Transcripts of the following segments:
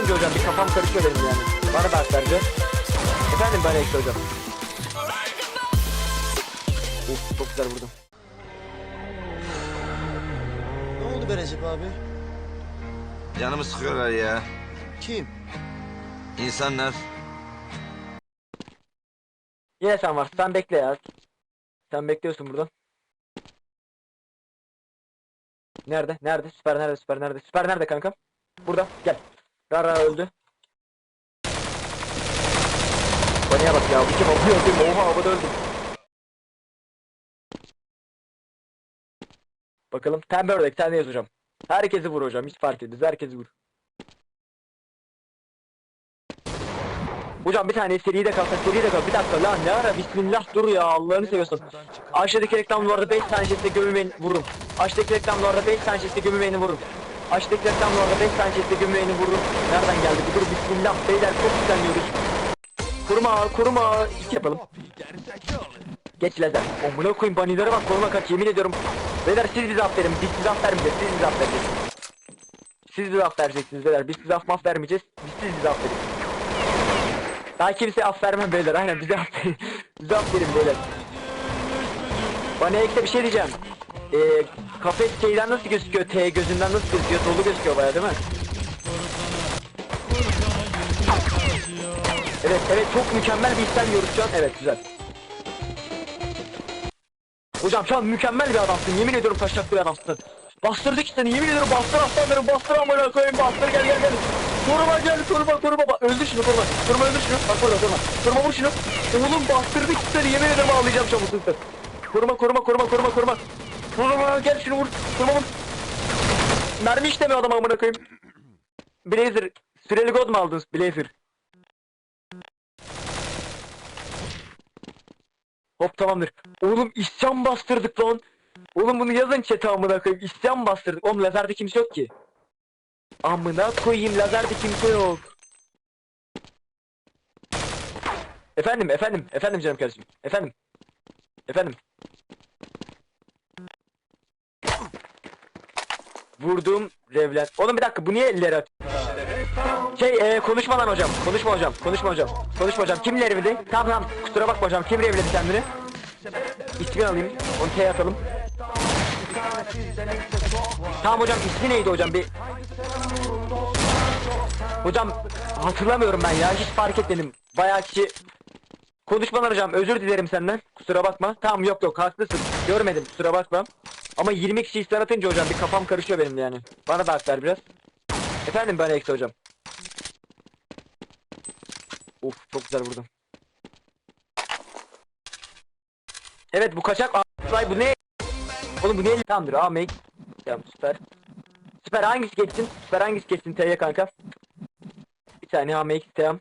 atınca hocam bir kafam karışıyor benim yani. Bana da hak verdi. Efendim bana ekle hocam. Uf çok güzel vurdum. Ne oldu be Recep abi? Canımı sıkıyorlar ya. Kim? İnsanlar. Yine sen varsın. Sen bekle ya. Sen bekliyorsun burada. Nerede? Nerede? Süper nerede? Süper nerede? Süper nerede kankam? Burada. Gel. Rara öldü. Bana bak ya. Bu kim? O öldü. Oha havada öldü. Bakalım. Pembe ördek. Sen ne yaz hocam? Herkesi vur hocam. Hiç fark etmez. Herkesi vur. Hocam bir tane seri de kalsa seri de kalsa bir dakika lan ne ara bismillah dur ya Allah'ını seviyorsun. Aşağıdaki reklamlarda 5 tanesinde gömülmeyeni vurun. Aşağıdaki reklamlarda 5 tanesinde gömülmeyeni vurun. Aşağıdaki reklamlarda 5 tanesinde gömülmeyeni vurun. Nereden geldi bu dur bismillah beyler çok güzelliyoruz. Kurma kurma iki yapalım. Geç lazer. Omuna koyayım banilere bak koluma kaç yemin ediyorum. Beyler siz bize af biz size af siz bize af. Siz bize af beyler biz size af maf vermeyeceğiz biz siz bize af verin. Daha kimse af beyler aynen bize af verin. bize af beyler. Bana ekle bir şey diyeceğim. Ee, kafes şeyden nasıl gözüküyor? T gözünden nasıl gözüküyor? Dolu gözüküyor baya değil mi? Evet evet çok mükemmel bir işlem an. Evet güzel. Hocam şu an mükemmel bir adamsın. Yemin ediyorum taşak bir adamsın. Bastırdık seni yemin ediyorum bastır aslanlarım bastır amına koyayım bastır gel gel gel. Koruma gel koruma koruma bak öldür şunu koruma. Koruma öldür şunu. Bak koruma koruma. Koruma vur şunu. Oğlum bastırdık seni yemin ederim ağlayacağım çabuk Koruma koruma koruma koruma koruma. Koruma gel şunu vur. Vur. Mermi işlemiyor adam amına koyayım. Blazer. Süreli god mu aldınız Blazer? Hop tamamdır. Oğlum isyan bastırdık lan. Oğlum bunu yazın chat'e amına koyayım. İsyan bastırdık. Oğlum lazerde kimse yok ki. Amına koyayım lazerde kimse yok. Efendim efendim efendim canım kardeşim. Efendim. Efendim. Vurduğum revlen. Oğlum bir dakika bu niye atıyor? Şey e, konuşma lan hocam. Konuşma hocam. Konuşma hocam. Konuşma hocam. Kim revledi? Tamam tamam. Kusura bakma hocam. Kim revledi kendini? İsmini alayım. Onu T'ye atalım. Tamam hocam ismi neydi hocam bir Hocam hatırlamıyorum ben ya hiç fark etmedim Bayağı kişi Konuşmalar hocam özür dilerim senden kusura bakma Tamam yok yok haklısın görmedim kusura bakma Ama 20 kişi isyan atınca hocam bir kafam karışıyor benim de yani Bana da ver biraz Efendim bana eksi hocam Of çok güzel vurdum Evet bu kaçak Ay bu ne Oğlum bu ne? Tamamdır A make. Tamam süper. Süper hangisi geçsin? Süper hangisi geçsin T'ye kanka? Bir tane A make tamam.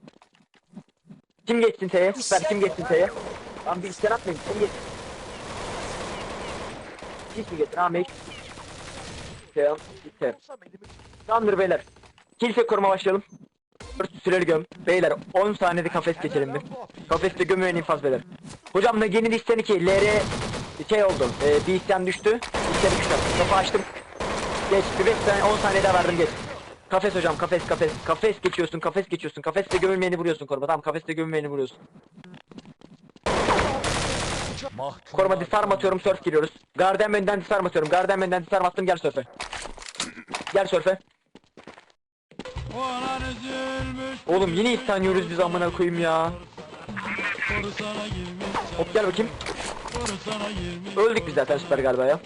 Kim geçsin T'ye? Süper kim geçsin T'ye? Tamam bir isyan atmayın. Kim geçsin? Hiç mi geçsin? A make. Tamam. Tamam. Tamamdır beyler. Kilise koruma başlayalım. Süreli göm. Beyler 10 saniyede kafes geçelim bir. Kafeste gömüyor infaz beyler. Hocam Nagi'nin isteni ki LR şey oldu. E, bir isyan düştü. İsyan düştü. Kapı açtım. Geç. Bir 5 saniye 10 saniye daha verdim geç. Kafes hocam kafes kafes. Kafes geçiyorsun kafes geçiyorsun. Kafeste gömülmeyeni vuruyorsun koruma. Tamam kafeste gömülmeyeni vuruyorsun. Koruma disarm atıyorum surf giriyoruz. Garden benden disarm atıyorum. Garden benden disarm attım gel surfe. Gel surfe. Oğlum yine isyan yiyoruz biz amına koyayım ya. Hop gel bakayım. Öldük biz zaten süper galiba ya.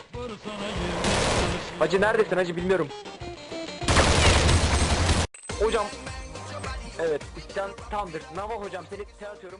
Hacı neredesin hacı bilmiyorum. Hocam. Evet isyan tamdır. Nava hocam seni atıyorum.